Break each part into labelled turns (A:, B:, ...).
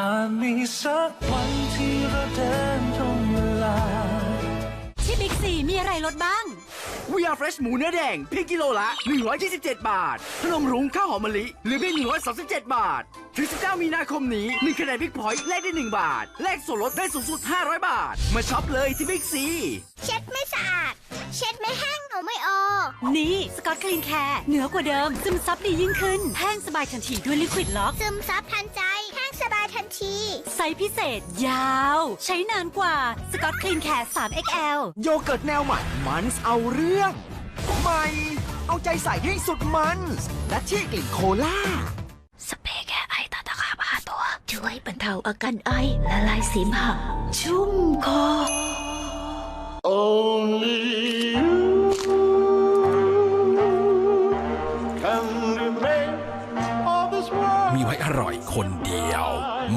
A: อาจมีสักวันที่เราเดินตรงเวลา
B: ที่บิ๊กซีมีอะไรลดบ้าง
C: วีอาร์เฟรชหมูเนื้อแดงเพียงกิโลละ 127 บาทขนมรุ้งข้าวหอมมะลิเหลือเพียง137 บาท ถึง 19 มีนาคมนี้1คะแนนพิกพอยต์แลกได้ 1 บาท แลกส่วนลดได้สูงสุด 500 บาท มาช็อปเลยที่บิ๊กซี
D: เช็ดไม่สะอาด เช็ดไม่แห้งเอาไม่ออก
B: นี่สกอตคลีนแคร์เหนือกว่าเดิม ซึมซับดียิ่งขึ้น แห้งสบายทันทีด้วยลิควิดล็อก
D: ซึมซับทันใจแห้งสบาย ทันที
B: ไซส์พิเศษยาว ใช้นานกว่าสกอตคลีนแคร์ 3XL
E: โยเกิร์ตแนวใหม่มันส์เอาเรื่อง ใหม่ เอาใจใส่ให้สุดมันส์และที่กลิ่นโคล่า
F: สเปรย์แก้ไอตาตะขาบหาตัว ช่วยบรรเทาอาการไอและลายเสมหะชุ่มคอ
G: Only you can make all this world.
H: มีไว้อร่อยคนเดียว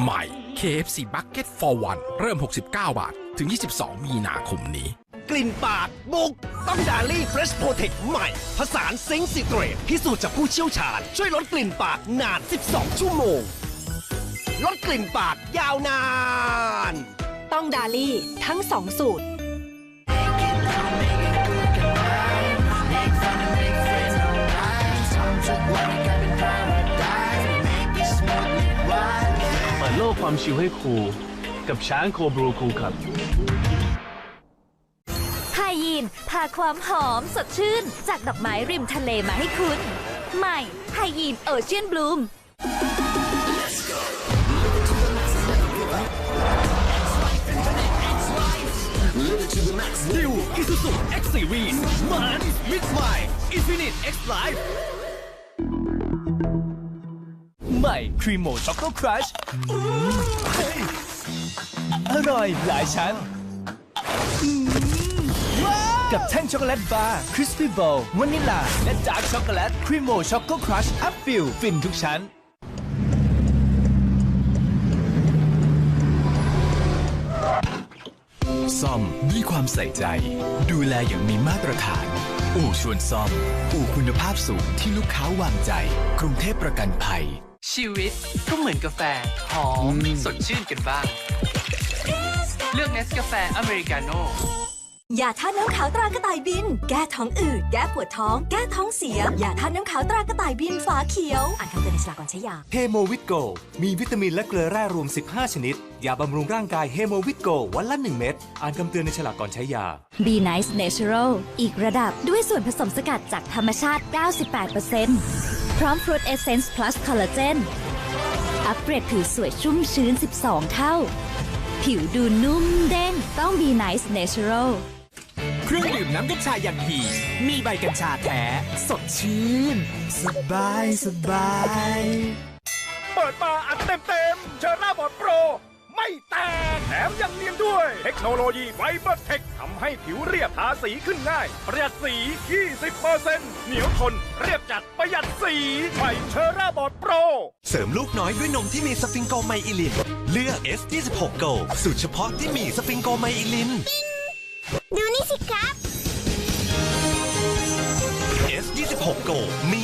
H: ใหม่ KFC Bucket for One เริ่ม 69 บาท ถึง 22 มีนาคมนี้
E: กลิ่นปากบุก ต้องดาลี่เฟรชโปรเทคใหม่ผสานซิงค์ซิเกรตพิสูจน์จากผู้เชี่ยวชาญ ช่วยลดกลิ่นปากนาน 12 ชั่วโมง ลดกลิ่นปากยาวนาน
B: ต้องดาลี่ทั้งสองสูตร
A: ความชิลให้ครู กับช้างโคบรูคูคับ
F: ไฮยีนพาความหอมสดชื่น จากดอกไม้ริมทะเลมาให้คุณ ใหม่ไฮยีนโอเชียนบลูม
C: New Isuzu X Series มัน with my Infinite X Life ให ม่ครีมโมช็อกโกครัชอร่อยหลายชั้น กับแท่งช็อกโกแลตบาร์คริสปี้โบลวานิลา และดาร์กช็อกโกแลตครีมโมช็อกโกครัชอัพฟิลฟินทุกชั้น
I: ซ่อมด้วยความใส่ใจ ดูแลอย่างมีมาตรฐาน อู่ชวนซ่อม อู่คุณภาพสูงที่ลูกค้าวางใจ กรุงเทพประกันภัย
J: ชีวิตก็เหมือนกาแฟ หอม สดชื่นกันบ้าง เลือกเนสกาแฟอเมริกาโน่
B: ยาท่าตุน้ำขาวตรากระต่ายบิน แก้ท้องอืด แก้ปวดท้อง แก้ท้องเสีย ยาท่าตุน้ำขาวตรากระต่ายบินฝาเขียว อ่านคำเตือนในฉลากก่อนใช้ยา
K: เฮโมวิตโก มีวิตามินและเกลือแร่รวม 15 ชนิด ยาบำรุงร่างกายเฮโมวิตโกวันละ 1 เม็ด อ่านคำเตือนในฉลากก่อนใช้ยา
F: Be Nice Natural อีกระดับด้วยส่วนผสมสกัดจากธรรมชาติ 98% พร้อม Fruit Essence Plus Collagen อัปเกรดผิวสวยชุ่มชื้น 12 เท่า ผิวดูนุ่มเด้งต้อง Be Nice Natural
E: เครื่องดื่มน้ำกัญชาอย่างฮีมีใบกัญชาแท้ สดชื่น สบาย สบาย
G: เปิดมาอัดเต็มเต็มเชอ มยังเนียนด้วย เทคโนโลยีไฟเบอร์เทคทำให้ผิวเรียบทาสีขึ้นง่าย ประหยัดสี 20%เหนียวทน เรียบจัดประหยัดสีใหม่เชอร่าบอดโปร
E: เสริมลูกน้อยด้วยนมที่มีสฟิงโกไมอิลิน เลือก S26 Go สูตรเฉพาะที่มีสฟิงโกไมอิลิน
D: ดูนี่สิครับ
E: S26 Go มี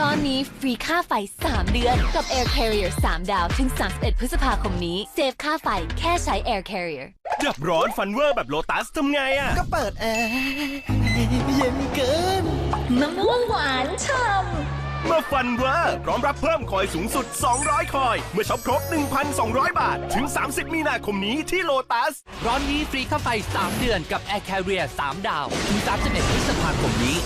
F: ร้อนนี้ฟรีค่าไฟ 3 เดือน กับ Air Carrier 3 ดาว ถึง 31 พฤษภาคมนี้ เซฟค่าไฟแค่ใช้ Air Carrier
G: ดับร้อนฟันเวอร์แบบโลตัสทำไงอะ
E: ก็เปิดแอร์เย็นเกิน
F: มะม่วงหวานฉ่
G: เมื่อฟันเวอร์พร้อมรับเพิ่มคอยสูงสุด 200 คอย เมื่อช็อปครบ 1,200 บาท ถึง 30 มีนาคมนี้ที่โลตัส
J: ร้อนนี้ฟรีค่าไฟ 3 เดือนกับ Air Carrier 3 ดาว ถึง 31 พฤษภาคมนี้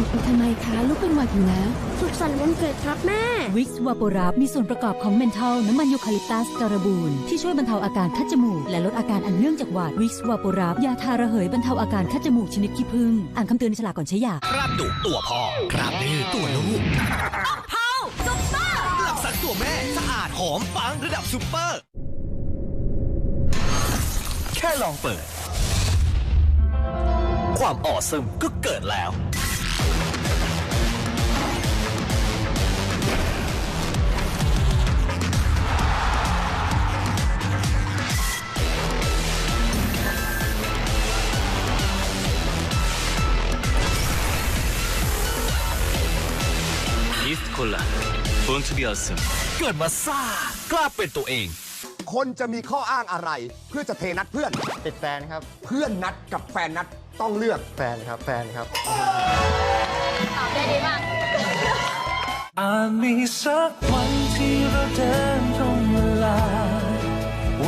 F: ออกไปทำไมคะลูกเป็นหวัดอยู่นะ
D: สุขสันต์วันเกิดครับแม่
B: วิกซ์วาโปรับมีส่วนประกอบของเมนทอลน้ำมันยูคาลิปตัสการบูนที่ช่วยบรรเทาอาการคัดจมูก และลดอาการอันเนื่องจากหวัดวิกซ์วาโปรับยาทาระเหยบรรเทาอาการคัดจมูกชนิดขี้ผึ้งอ่านคำเตือนในฉลากก่อนใช้ยา
E: คราบดุตัวพ่อคราบดื้อตัวลูกเผาซุปเปอร์หลักสันตัวแม่สะอาดหอมปังระดับซุปเปอร์แค่ลองเปิด ความอ่อซึมก็เกิดแล้ว
A: อีสต์คนละ Born to be awesome
L: เกิดมาซ่ากล้าเป็นตัวเอง
M: คนจะมีข้ออ้างอะไรเพื่อจะเทนัดเพื่อน
N: ติดแฟนครับ
M: เพื่อนนัดกับแฟนนัดต้องเลือก
N: แฟนครับ แฟนครับ
O: ตอบได้ดีมาก
P: อาจมีสักวันที่เราเดินตรงเวลา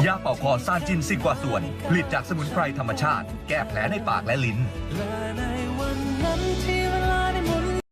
E: ยาเป่าคอซาจินซิกว่าส่วน ผลิตจากสมุนไพรธรรมชาติ แก้แผลในปากและลิ้น
P: และใน